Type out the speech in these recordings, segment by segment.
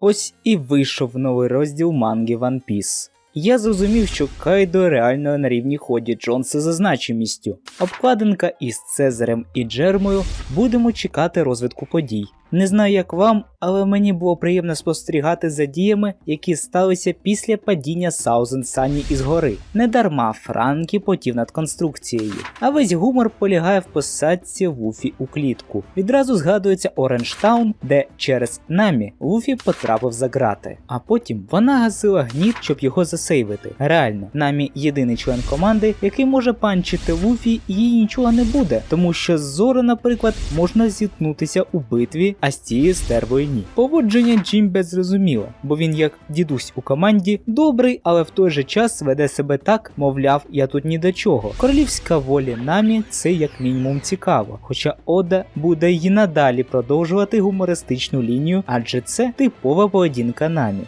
Ось і вийшов новий розділ манги One Piece. Я зрозумів, що Кайдо реально на рівні ході Джонса за значимістю. Обкладинка із Цезарем і Джермою будемо чекати розвитку подій. Не знаю як вам, але мені було приємно спостерігати за діями, які сталися після падіння Саузен Сані із гори. Недарма Франкі потів над конструкцією, а весь гумор полягає в посадці Вуфі у клітку. Відразу згадується Оранжтаун, де через намі Вуфі потрапив за грати. А потім вона гасила гніт, щоб його засейвити. Реально, намі єдиний член команди, який може панчити Вуфі, і їй нічого не буде, тому що з Зоро, наприклад, можна зіткнутися у битві, а з цією стервою ні. Поводження Джимбе зрозуміло, бо він як дідусь у команді добрий, але в той же час веде себе так, мовляв, я тут ні до чого. Королівська волі намі це як мінімум цікаво. Хоча Ода буде й надалі продовжувати гумористичну лінію, адже це типова поведінка намі.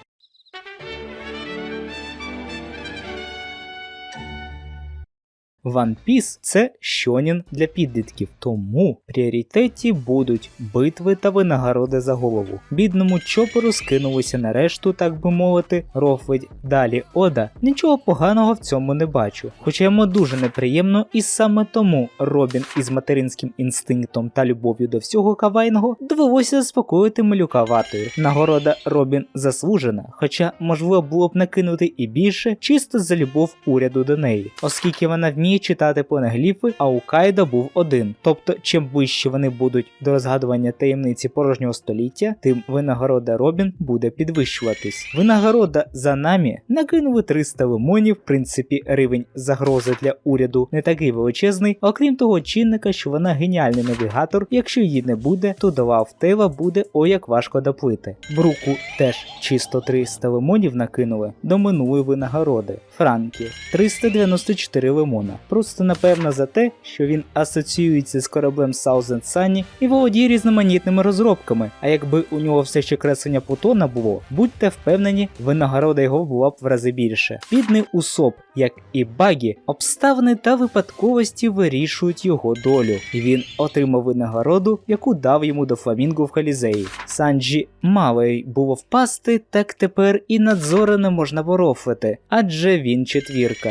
One Piece – це щонін для підлітків, тому пріоритеті будуть битви та винагороди за голову. Бідному чоперу скинулися на решту, так би мовити, рофлить далі Ода. Нічого поганого в цьому не бачу. Хоча йому дуже неприємно, і саме тому Робін із материнським інстинктом та любов'ю до всього кавайного довелося заспокоїти малюка ватою. Нагорода Робін заслужена, хоча можливо було б накинути і більше, чисто за любов уряду до неї, оскільки вона вміє читати понегліфи, а у Кайда був один. Тобто, чим ближче вони будуть до розгадування таємниці порожнього століття, тим винагорода Робін буде підвищуватись. Винагорода за намі накинули 300 лимонів, в принципі, рівень загрози для уряду не такий величезний, окрім того чинника, що вона геніальний навігатор. Якщо її не буде, то до Лавтейла буде о як важко доплити. Бруку теж чисто 300 лимонів накинули до минулої винагороди. Франкі 394 лимона. Просто напевно за те, що він асоціюється з кораблем Southern Sunny і володіє різноманітними розробками. А якби у нього все ще креслення Плутона було, будьте впевнені, винагорода його була б в рази більше. Бідний Усоп, як і Багі, обставини та випадковості вирішують його долю, і він отримав винагороду, яку дав йому до фламінго в Колізеї. Санджі мало й було впасти, так тепер і надзора не можна ворофити, адже він четвірка.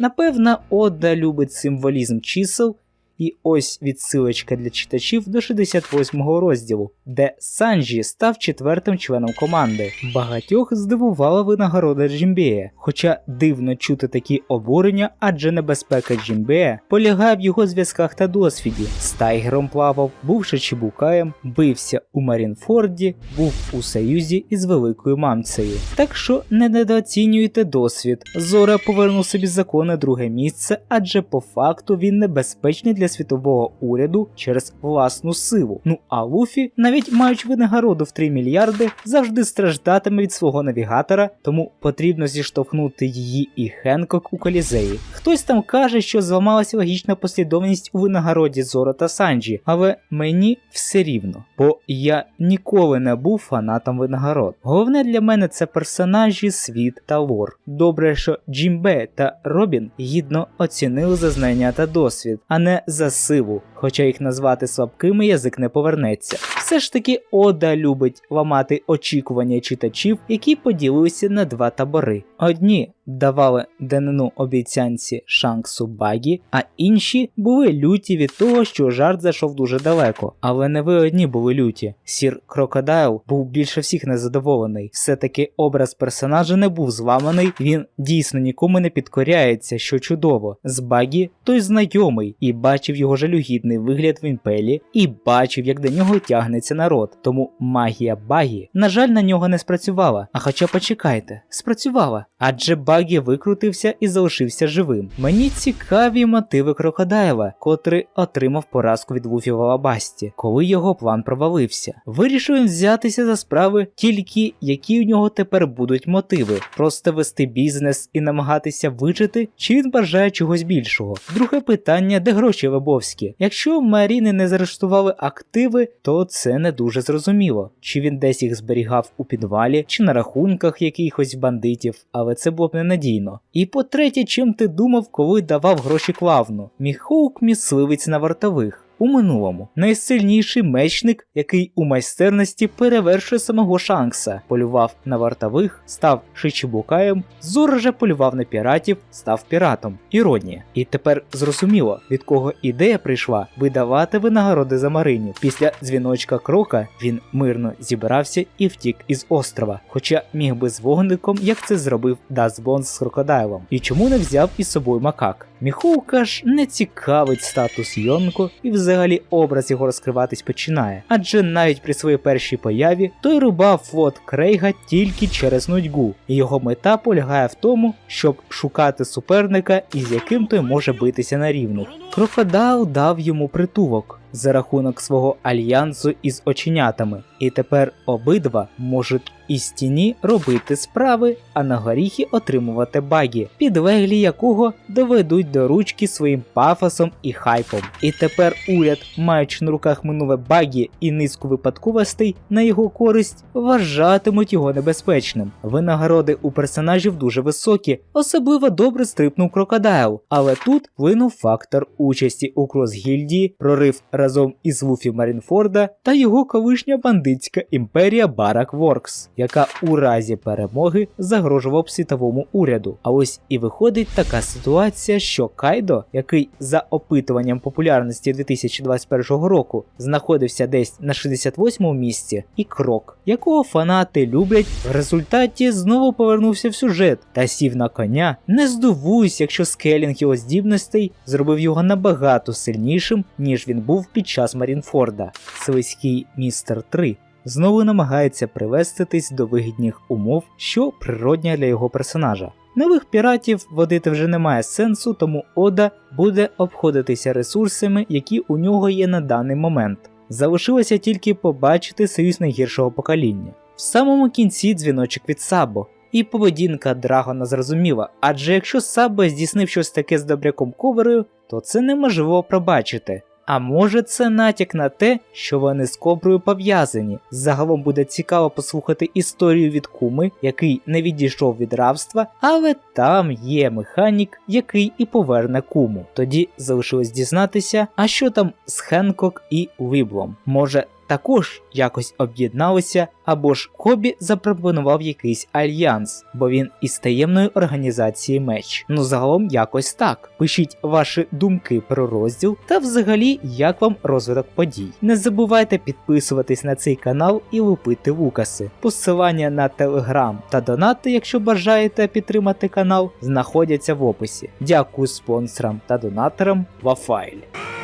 Напевно, Ода любить символізм чисел, і ось відсилочка для читачів до 68-го розділу, де Санджі став четвертим членом команди. Багатьох здивувала винагорода Джімбея, хоча дивно чути такі обурення, адже небезпека Джімбея полягає в його зв'язках та досвіді. З Тайгером плавав, був Чебукаєм, бився у Марінфорді, був у союзі із великою мамцею. Так що не недооцінюйте досвід. Зора повернув собі законне друге місце, адже по факту він небезпечний для світового уряду через власну силу. Ну а Луфі, навіть маючи винагороду в 3 мільярди, завжди страждатиме від свого навігатора, тому потрібно зіштовхнути її і Хенкок у колізеї. Хтось там каже, що зламалася логічна послідовність у винагороді Зоро та Санджі, але мені все рівно, бо я ніколи не був фанатом винагород. Головне для мене це персонажі, світ та лор. Добре, що Джімбе та Робін гідно оцінили за знання та досвід, а не за силу, хоча їх назвати слабкими язик не повернеться. Все ж таки Ода любить ламати очікування читачів, які поділилися на два табори. Одні давали данину обіцянці Шанксу Багі, а інші були люті від того, що жарт зайшов дуже далеко. Але не ви одні були люті. Сір Крокодайл був більше всіх незадоволений. Все-таки образ персонажа не був зламаний, він дійсно нікому не підкоряється, що чудово. З Багі той знайомий і бачив його жалюгідний вигляд в імпелі, і бачив, як до нього тягнеться народ. Тому магія Багі, на жаль, на нього не спрацювала. А хоча почекайте, спрацювала. Адже Багі викрутився і залишився живим. Мені цікаві мотиви Крокодаєва, котрий отримав поразку від Луфі в Алабасті, коли його план провалився. Вирішив він взятися за справи тільки які у нього тепер будуть мотиви: просто вести бізнес і намагатися вижити, чи він бажає чогось більшого. Друге питання, де гроші Лебовські? Якщо Маріни не заарештували активи, то це не дуже зрозуміло, чи він десь їх зберігав у підвалі, чи на рахунках якихось бандитів, але це було б ненадійно. І по-третє, чим ти думав, коли давав гроші клавну? Міхоук місливець на вартових. У минулому. Найсильніший мечник, який у майстерності перевершує самого Шанкса, полював на вартових, став Шичібукаєм, Зора же полював на піратів, став піратом. Іронія. І тепер зрозуміло, від кого ідея прийшла видавати винагороди за маринів. Після дзвіночка крока він мирно зібрався і втік із острова, хоча міг би з вогником, як це зробив Дазбон з крокодайлом. І чому не взяв із собою макак? Міховка ж не цікавить статус Йонко і взагалі образ його розкриватись починає, адже навіть при своїй першій появі той рубав флот Крейга тільки через нудьгу, і його мета полягає в тому, щоб шукати суперника, із яким той може битися на рівних. Крокодайл дав йому притулок за рахунок свого альянсу із оченятами, і тепер обидва можуть із тіні робити справи, а на горіхи отримувати баги, підлеглі якого доведуть до ручки своїм пафосом і хайпом. І тепер уряд, маючи на руках минуле багі і низку випадковостей на його користь, вважатимуть його небезпечним. Винагороди у персонажів дуже високі, особливо добре стрипнув крокодайл, але тут винув фактор участі у крос-гільдії, прорив разом із Луфі Марінфорда та його колишня бандитська імперія Барак Воркс, яка у разі перемоги загрожував світовому уряду. А ось і виходить така ситуація, що Кайдо, який за опитуванням популярності 2021 року знаходився десь на 68-му місці, і крок, якого фанати люблять, в результаті знову повернувся в сюжет та сів на коня. Не здивуйся, якщо скелінг його здібностей зробив його набагато сильнішим, ніж він був під час Марінфорда. Слизький містер 3 знову намагається привеститись до вигідних умов, що природня для його персонажа. Нових піратів водити вже немає сенсу, тому Ода буде обходитися ресурсами, які у нього є на даний момент. Залишилося тільки побачити союз найгіршого покоління. В самому кінці дзвіночок від Сабо, і поведінка Драгона зрозуміла, адже якщо Сабо здійснив щось таке з добряком коверою, то це неможливо пробачити. А може це натяк на те, що вони з коброю пов'язані. Загалом буде цікаво послухати історію від куми, який не відійшов від рабства, але там є механік, який і поверне куму. Тоді залишилось дізнатися, а що там з Хенкок і Віблом. Може також якось об'єдналися, або ж Кобі запропонував якийсь альянс, бо він із таємної організації меч. Ну загалом якось так. Пишіть ваші думки про розділ та взагалі як вам розвиток подій. Не забувайте підписуватись на цей канал і лупити лукаси. Посилання на телеграм та донати, якщо бажаєте підтримати канал, знаходяться в описі. Дякую спонсорам та донаторам Вафайль.